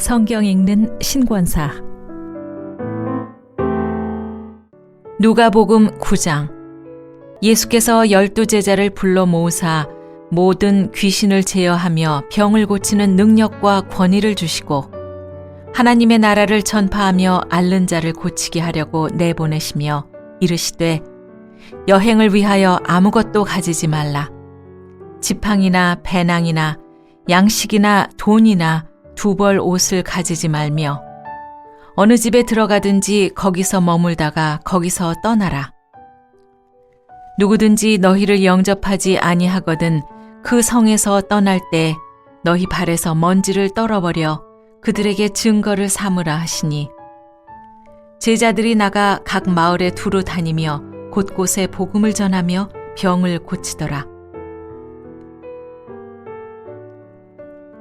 성경 읽는 신권사. 누가복음 9장. 예수께서 열두 제자를 불러 모으사 모든 귀신을 제어하며 병을 고치는 능력과 권위를 주시고 하나님의 나라를 전파하며 앓는 자를 고치게 하려고 내보내시며 이르시되 여행을 위하여 아무것도 가지지 말라. 지팡이나 배낭이나 양식이나 돈이나 두벌 옷을 가지지 말며 어느 집에 들어가든지 거기서 머물다가 거기서 떠나라. 누구든지 너희를 영접하지 아니하거든 그 성에서 떠날 때 너희 발에서 먼지를 떨어버려 그들에게 증거를 삼으라 하시니 제자들이 나가 각 마을에 두루 다니며 곳곳에 복음을 전하며 병을 고치더라.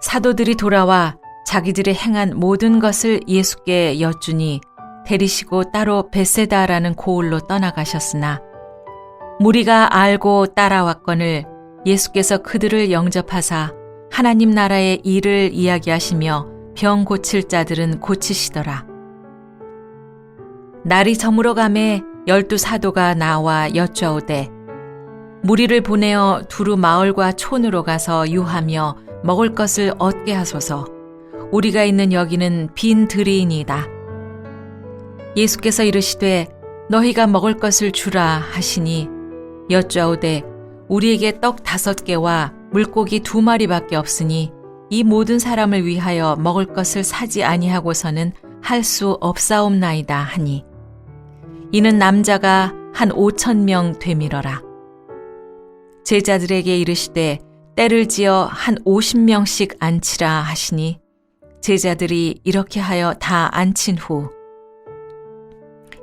사도들이 돌아와 자기들이 행한 모든 것을 예수께 여쭈니 데리시고 따로 베세다라는 고을로 떠나가셨으나 무리가 알고 따라왔거늘 예수께서 그들을 영접하사 하나님 나라의 일을 이야기하시며 병 고칠 자들은 고치시더라. 날이 저물어 가매 열두 사도가 나와 여쭈어오되 무리를 보내어 두루 마을과 촌으로 가서 유하며 먹을 것을 얻게 하소서. 우리가 있는 여기는 빈 들이이니이다. 예수께서 이르시되 너희가 먹을 것을 주라 하시니 여쭈어오되 우리에게 떡 다섯 개와 물고기 두 마리밖에 없으니 이 모든 사람을 위하여 먹을 것을 사지 아니하고서는 할 수 없사옵나이다 하니 이는 남자가 한 오천 명 되밀어라. 제자들에게 이르시되 때를 지어 한 50명씩 앉히라 하시니 제자들이 이렇게 하여 다 앉힌 후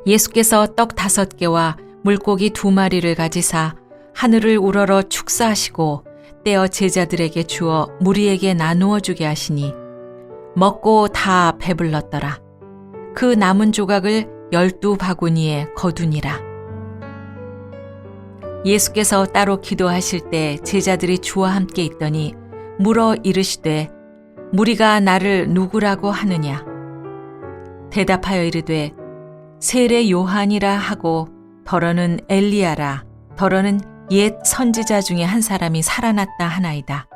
예수께서 떡 다섯 개와 물고기 두 마리를 가지사 하늘을 우러러 축사하시고 떼어 제자들에게 주어 무리에게 나누어 주게 하시니 먹고 다 배불렀더라. 그 남은 조각을 열두 바구니에 거두니라. 예수께서 따로 기도하실 때 제자들이 주와 함께 있더니 물어 이르시되 무리가 나를 누구라고 하느냐? 대답하여 이르되 세례 요한이라 하고 더러는 엘리야라 더러는 옛 선지자 중에 한 사람이 살아났다 하나이다.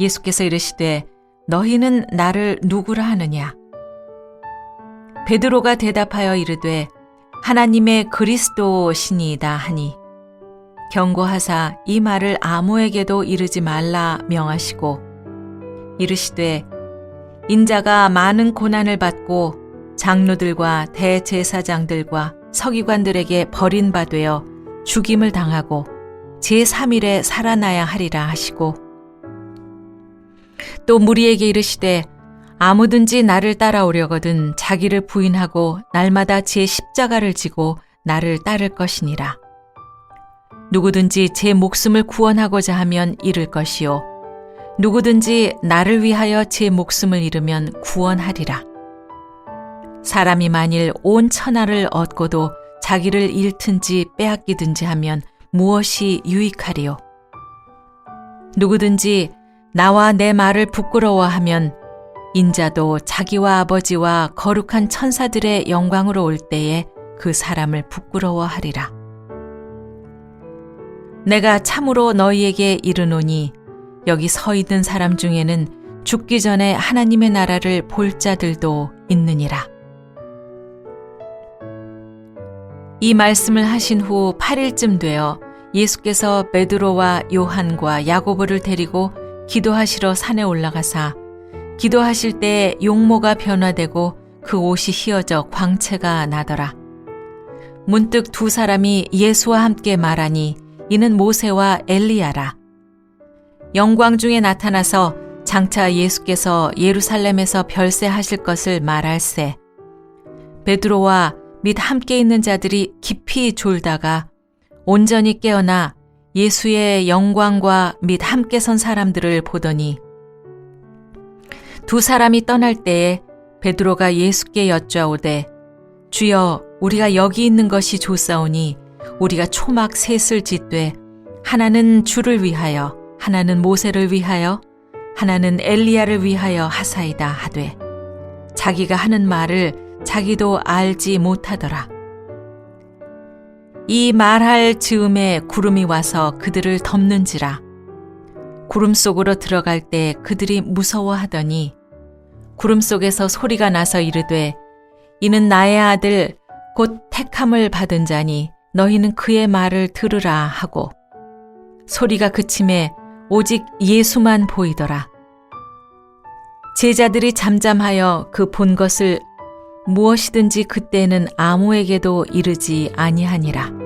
예수께서 이르시되 너희는 나를 누구라 하느냐? 베드로가 대답하여 이르되 하나님의 그리스도 신이다 하니 경고하사 이 말을 아무에게도 이르지 말라 명하시고 이르시되 인자가 많은 고난을 받고 장로들과 대제사장들과 서기관들에게 버림바 되어 죽임을 당하고 제3일에 살아나야 하리라 하시고 또 무리에게 이르시되 아무든지 나를 따라오려거든 자기를 부인하고 날마다 제 십자가를 지고 나를 따를 것이니라. 누구든지 제 목숨을 구원하고자 하면 잃을 것이요. 누구든지 나를 위하여 제 목숨을 잃으면 구원하리라. 사람이 만일 온 천하를 얻고도 자기를 잃든지 빼앗기든지 하면 무엇이 유익하리요? 누구든지 나와 내 말을 부끄러워하면 인자도 자기와 아버지와 거룩한 천사들의 영광으로 올 때에 그 사람을 부끄러워하리라. 내가 참으로 너희에게 이르노니 여기 서 있는 사람 중에는 죽기 전에 하나님의 나라를 볼 자들도 있느니라. 이 말씀을 하신 후 8일쯤 되어 예수께서 베드로와 요한과 야고보를 데리고 기도하시러 산에 올라가사 기도하실 때 용모가 변화되고 그 옷이 휘어져 광채가 나더라. 문득 두 사람이 예수와 함께 말하니 이는 모세와 엘리야라. 영광 중에 나타나서 장차 예수께서 예루살렘에서 별세하실 것을 말할세. 베드로와 및 함께 있는 자들이 깊이 졸다가 온전히 깨어나 예수의 영광과 및 함께 선 사람들을 보더니 두 사람이 떠날 때에 베드로가 예수께 여짜오되 주여 우리가 여기 있는 것이 좋사오니 우리가 초막 셋을 짓되 하나는 주를 위하여 하나는 모세를 위하여 하나는 엘리야를 위하여 하사이다 하되 자기가 하는 말을 자기도 알지 못하더라. 이 말할 즈음에 구름이 와서 그들을 덮는지라. 구름 속으로 들어갈 때 그들이 무서워하더니 구름 속에서 소리가 나서 이르되 이는 나의 아들 곧 택함을 받은 자니 너희는 그의 말을 들으라 하고 소리가 그침에 오직 예수만 보이더라. 제자들이 잠잠하여 그 본 것을 무엇이든지 그때는 아무에게도 이르지 아니하니라.